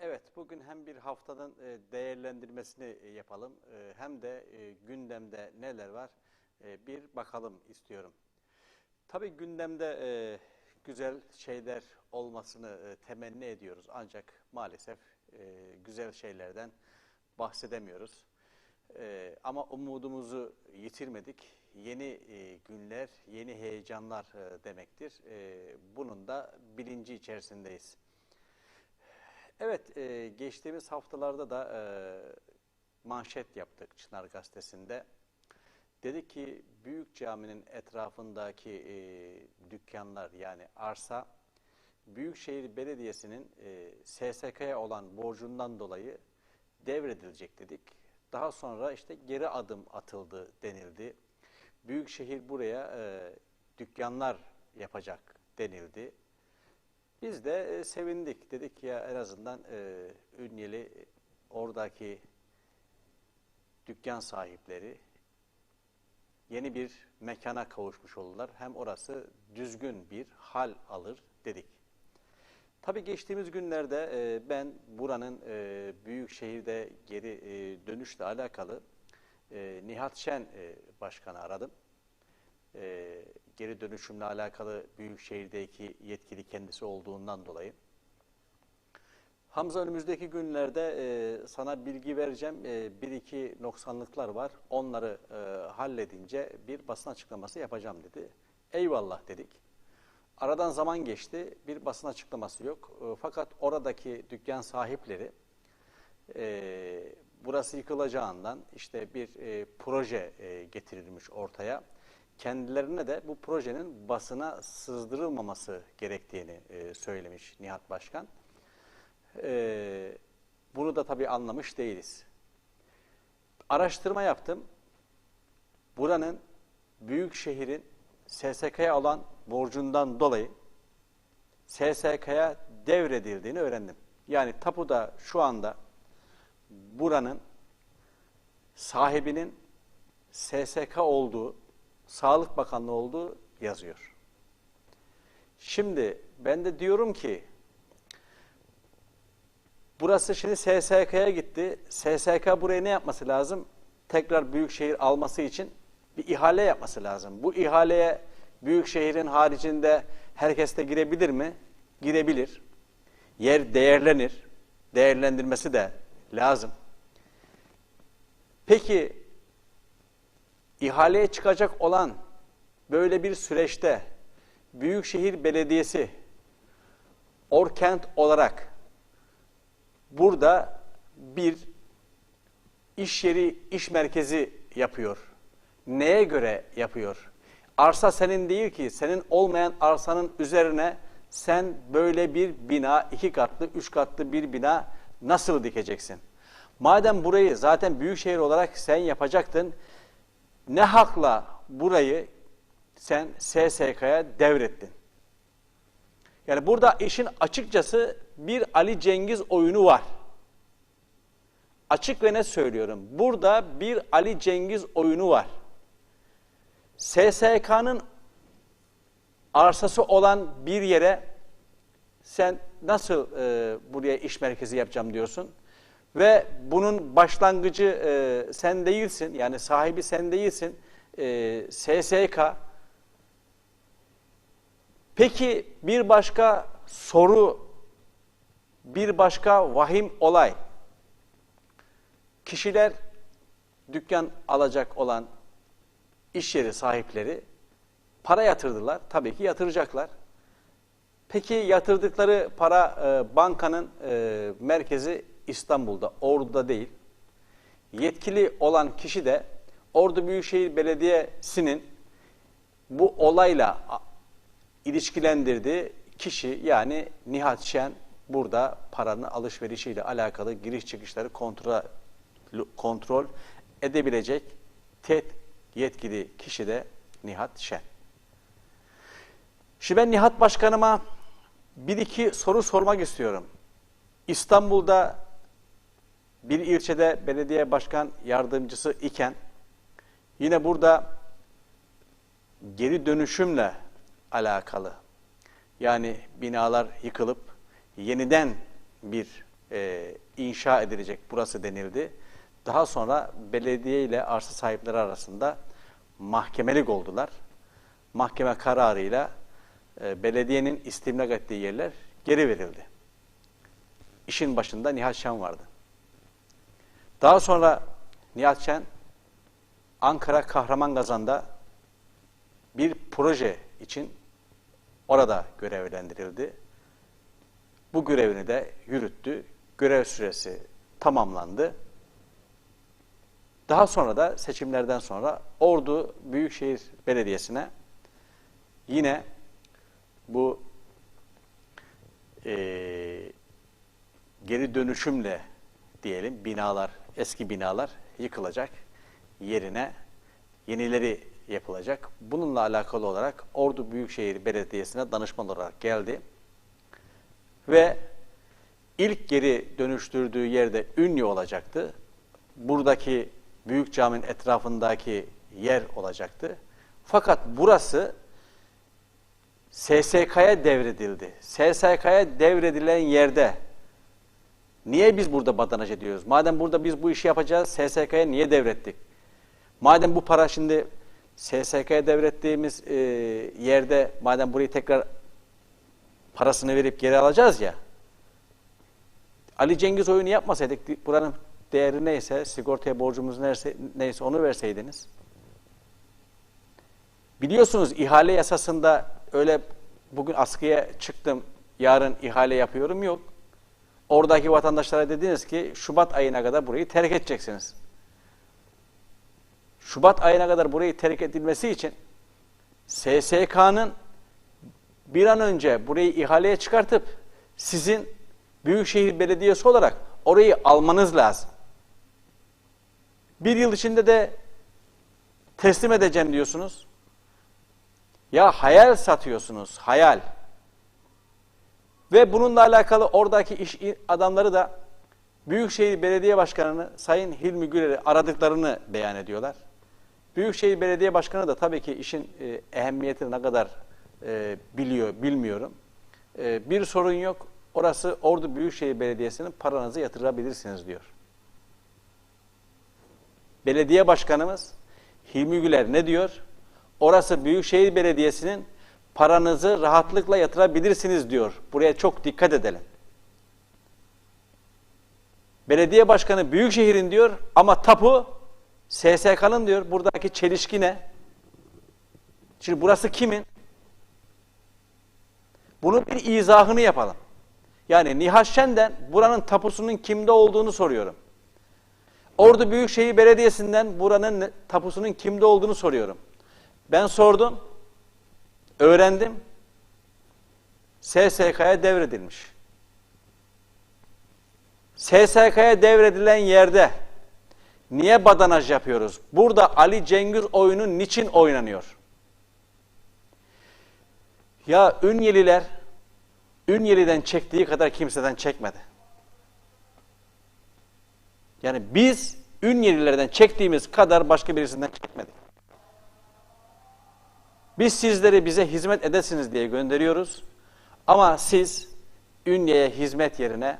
Evet, bugün hem bir haftanın e, değerlendirmesini e, yapalım e, hem de gündemde neler var bir bakalım istiyorum. Tabii gündemde güzel şeyler olmasını temenni ediyoruz ancak maalesef güzel şeylerden bahsedemiyoruz. Ama umudumuzu yitirmedik. Yeni günler, yeni heyecanlar demektir. Bunun da bilinci içerisindeyiz. Evet, e, geçtiğimiz haftalarda da e, manşet yaptık Çınar Gazetesi'nde. Dedi ki büyük caminin etrafındaki e, dükkanlar yani arsa Büyükşehir Belediyesi'nin e, SSK'ya olan borcundan dolayı devredilecek dedik. Daha sonra işte geri adım atıldı denildi. Büyükşehir buraya e, dükkanlar yapacak denildi. Biz de e, sevindik. Dedik ya en azından e, Ünyeli oradaki dükkan sahipleri yeni bir mekana kavuşmuş oldular. Hem orası düzgün bir hal alır dedik. Tabii geçtiğimiz günlerde e, ben buranın e, büyük şehirde geri e, dönüşle alakalı e, Nihat Şen e, Başkan'ı aradım. E, geri dönüşümle alakalı büyük şehirdeki yetkili kendisi olduğundan dolayı. Hamza önümüzdeki günlerde e, sana bilgi vereceğim. E, bir iki noksanlıklar var. Onları e, halledince bir basın açıklaması yapacağım dedi. Eyvallah dedik. Aradan zaman geçti. Bir basın açıklaması yok. E, fakat oradaki dükkan sahipleri e, burası yıkılacağından işte bir e, proje e, getirilmiş ortaya. Kendilerine de bu projenin basına sızdırılmaması gerektiğini e, söylemiş Nihat Başkan. E, bunu da tabii anlamış değiliz. Araştırma yaptım. Buranın büyük şehrin SSK'ya olan borcundan dolayı SSK'ya devredildiğini öğrendim. Yani tapuda şu anda buranın sahibinin SSK olduğu, Sağlık Bakanlığı olduğu yazıyor. Şimdi ben de diyorum ki burası şimdi SSK'ya gitti. SSK buraya ne yapması lazım? Tekrar büyükşehir alması için bir ihale yapması lazım. Bu ihaleye büyükşehirin haricinde herkes de girebilir mi? Girebilir. Yer değerlenir. Değerlendirmesi de lazım. Peki ihaleye çıkacak olan böyle bir süreçte Büyükşehir Belediyesi Orkent olarak burada bir iş yeri, iş merkezi yapıyor. Neye göre yapıyor? Arsa senin değil ki, senin olmayan arsanın üzerine sen böyle bir bina, iki katlı, üç katlı bir bina nasıl dikeceksin? Madem burayı zaten büyük şehir olarak sen yapacaktın, ne hakla burayı sen SSK'ya devrettin? Yani burada işin açıkçası bir Ali Cengiz oyunu var. Açık ve ne söylüyorum? Burada bir Ali Cengiz oyunu var. SSK'nın arsası olan bir yere sen nasıl e, buraya iş merkezi yapacağım diyorsun? Ve bunun başlangıcı e, sen değilsin, yani sahibi sen değilsin, e, SSK. Peki bir başka soru, bir başka vahim olay. Kişiler dükkan alacak olan iş yeri sahipleri para yatırdılar. Tabii ki yatıracaklar. Peki yatırdıkları para e, bankanın e, merkezi İstanbul'da, Ordu'da değil. Yetkili olan kişi de Ordu Büyükşehir Belediyesi'nin bu olayla ilişkilendirdiği kişi yani Nihat Şen burada paranın alışverişiyle alakalı giriş çıkışları kontrol, kontrol edebilecek TED yetkili kişi de Nihat Şen. Şimdi ben Nihat Başkanıma bir iki soru sormak istiyorum. İstanbul'da bir ilçede belediye başkan yardımcısı iken yine burada geri dönüşümle alakalı. Yani binalar yıkılıp yeniden bir e, inşa edilecek burası denildi. Daha sonra belediye ile arsa sahipleri arasında mahkemelik oldular. Mahkeme kararıyla e, belediyenin istimlak ettiği yerler geri verildi. İşin başında Nihat Şen vardı. Daha sonra Nihat Şen Ankara Kahramangazi'nde bir proje için orada görevlendirildi. Bu görevini de yürüttü. Görev süresi tamamlandı. Daha sonra da seçimlerden sonra Ordu Büyükşehir Belediyesi'ne yine bu eee geri dönüşümle diyelim binalar, eski binalar yıkılacak. Yerine yenileri yapılacak. Bununla alakalı olarak Ordu Büyükşehir Belediyesi'ne danışman olarak geldi. Ve ilk geri dönüştürdüğü yerde Ünye olacaktı. Buradaki büyük caminin etrafındaki yer olacaktı. Fakat burası SSK'ya devredildi. SSK'ya devredilen yerde niye biz burada badanaj ediyoruz? Madem burada biz bu işi yapacağız, SSK'ya niye devrettik? Madem bu para şimdi SSK'ya devrettiğimiz e, yerde, madem burayı tekrar parasını verip geri alacağız ya, Ali Cengiz oyunu yapmasaydık, buranın değeri neyse, sigortaya borcumuz neyse, neyse onu verseydiniz. Biliyorsunuz ihale yasasında öyle bugün askıya çıktım, yarın ihale yapıyorum yok. Oradaki vatandaşlara dediniz ki Şubat ayına kadar burayı terk edeceksiniz. Şubat ayına kadar burayı terk edilmesi için SSK'nın bir an önce burayı ihaleye çıkartıp sizin Büyükşehir Belediyesi olarak orayı almanız lazım. Bir yıl içinde de teslim edeceğim diyorsunuz. Ya hayal satıyorsunuz, hayal. Ve bununla alakalı oradaki iş adamları da Büyükşehir Belediye Başkanı'nı Sayın Hilmi Güler'i aradıklarını beyan ediyorlar. Büyükşehir Belediye Başkanı da tabii ki işin e, ehemmiyetini ne kadar e, biliyor bilmiyorum. E, bir sorun yok. Orası Ordu Büyükşehir Belediyesi'nin paranızı yatırabilirsiniz diyor. Belediye Başkanımız Hilmi Güler ne diyor? Orası Büyükşehir Belediyesi'nin paranızı rahatlıkla yatırabilirsiniz diyor. Buraya çok dikkat edelim. Belediye Başkanı Büyükşehir'in diyor ama tapu SSK'nın diyor. Buradaki çelişki ne? Şimdi burası kimin? Bunun bir izahını yapalım. Yani Nihat Şen'den buranın tapusunun kimde olduğunu soruyorum. Ordu Büyükşehir Belediyesi'nden buranın tapusunun kimde olduğunu soruyorum. Ben sordum, öğrendim, SSK'ya devredilmiş. SSK'ya devredilen yerde niye badanaj yapıyoruz? Burada Ali Cengiz oyunu niçin oynanıyor? Ya Ünyeliler Ünyeli'den çektiği kadar kimseden çekmedi. Yani biz Ünyelilerden çektiğimiz kadar başka birisinden çekmedik. Biz sizleri bize hizmet edesiniz diye gönderiyoruz. Ama siz Ünye'ye hizmet yerine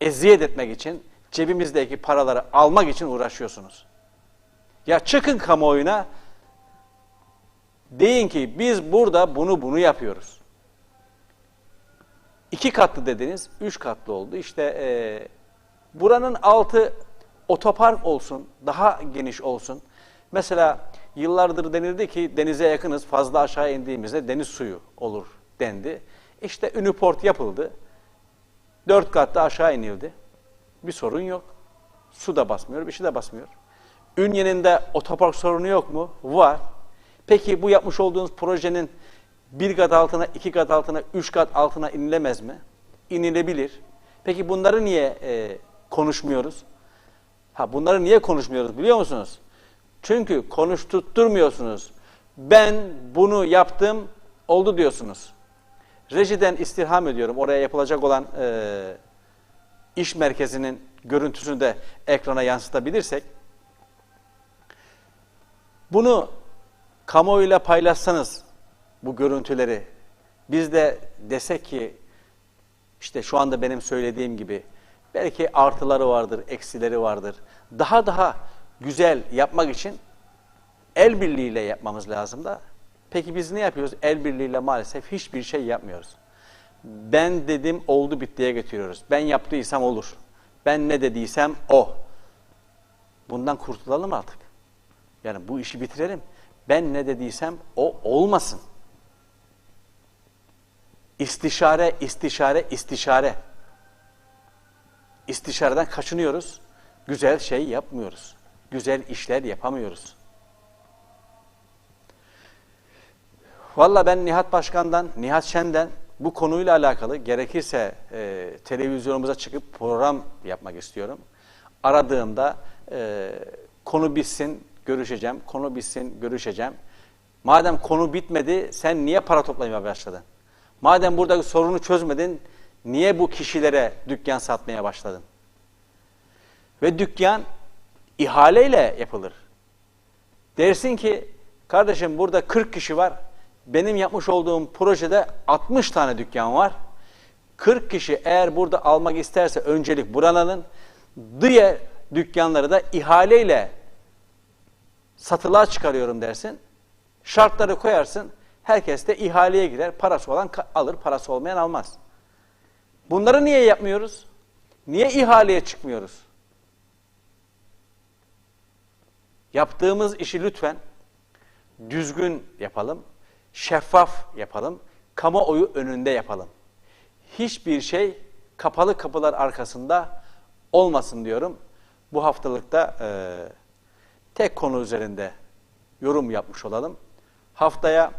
eziyet etmek için cebimizdeki paraları almak için uğraşıyorsunuz. Ya çıkın kamuoyuna deyin ki biz burada bunu bunu yapıyoruz. İki katlı dediniz, üç katlı oldu. İşte e, buranın altı otopark olsun, daha geniş olsun. Mesela yıllardır denildi ki denize yakınız, fazla aşağı indiğimizde deniz suyu olur dendi. İşte Üniport yapıldı. Dört katta aşağı inildi. Bir sorun yok. Su da basmıyor, bir şey de basmıyor. Ünye'nin de otopark sorunu yok mu? Var. Peki bu yapmış olduğunuz projenin bir kat altına, iki kat altına, üç kat altına inilemez mi? İnilebilir. Peki bunları niye e, konuşmuyoruz? Ha bunları niye konuşmuyoruz biliyor musunuz? Çünkü konuşturtturmuyorsunuz. Ben bunu yaptım, oldu diyorsunuz. Rejiden istirham ediyorum. Oraya yapılacak olan e, iş merkezinin görüntüsünü de ekrana yansıtabilirsek. Bunu kamuoyuyla paylaşsanız bu görüntüleri Biz de desek ki işte şu anda benim söylediğim gibi belki artıları vardır, eksileri vardır. Daha daha güzel yapmak için el birliğiyle yapmamız lazım da. Peki biz ne yapıyoruz? El birliğiyle maalesef hiçbir şey yapmıyoruz. Ben dedim oldu bittiye getiriyoruz. Ben yaptıysam olur. Ben ne dediysem o. Bundan kurtulalım artık. Yani bu işi bitirelim. Ben ne dediysem o olmasın. İstişare, istişare, istişare. İstişareden kaçınıyoruz. Güzel şey yapmıyoruz. Güzel işler yapamıyoruz. Valla ben Nihat Başkan'dan, Nihat Şen'den bu konuyla alakalı gerekirse e, televizyonumuza çıkıp program yapmak istiyorum. Aradığımda e, konu bitsin, görüşeceğim. Konu bitsin, görüşeceğim. Madem konu bitmedi, sen niye para toplamaya başladın? Madem buradaki sorunu çözmedin, niye bu kişilere dükkan satmaya başladın? Ve dükkan ihaleyle yapılır. Dersin ki, kardeşim burada 40 kişi var, benim yapmış olduğum projede 60 tane dükkan var. 40 kişi eğer burada almak isterse öncelik buranın, diğer dükkanları da ihaleyle satılığa çıkarıyorum dersin. Şartları koyarsın. Herkes de ihaleye girer. Parası olan alır, parası olmayan almaz. Bunları niye yapmıyoruz? Niye ihaleye çıkmıyoruz? Yaptığımız işi lütfen düzgün yapalım, şeffaf yapalım, kamuoyu önünde yapalım. Hiçbir şey kapalı kapılar arkasında olmasın diyorum. Bu haftalıkta e, tek konu üzerinde yorum yapmış olalım. Haftaya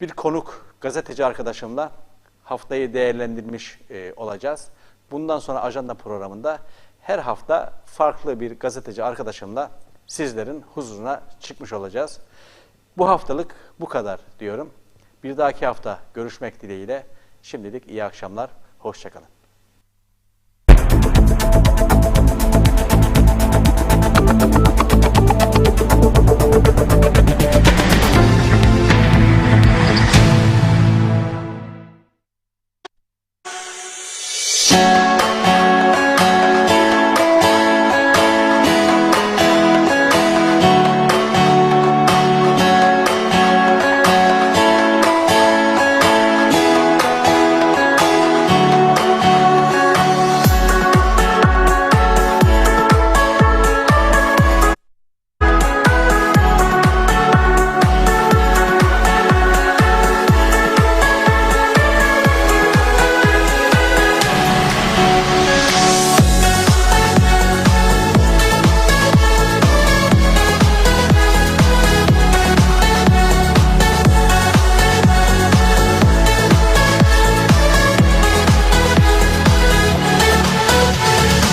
bir konuk gazeteci arkadaşımla haftayı değerlendirmiş e, olacağız. Bundan sonra ajanda programında her hafta farklı bir gazeteci arkadaşımla sizlerin huzuruna çıkmış olacağız. Bu haftalık bu kadar diyorum. Bir dahaki hafta görüşmek dileğiyle. Şimdilik iyi akşamlar, hoşçakalın.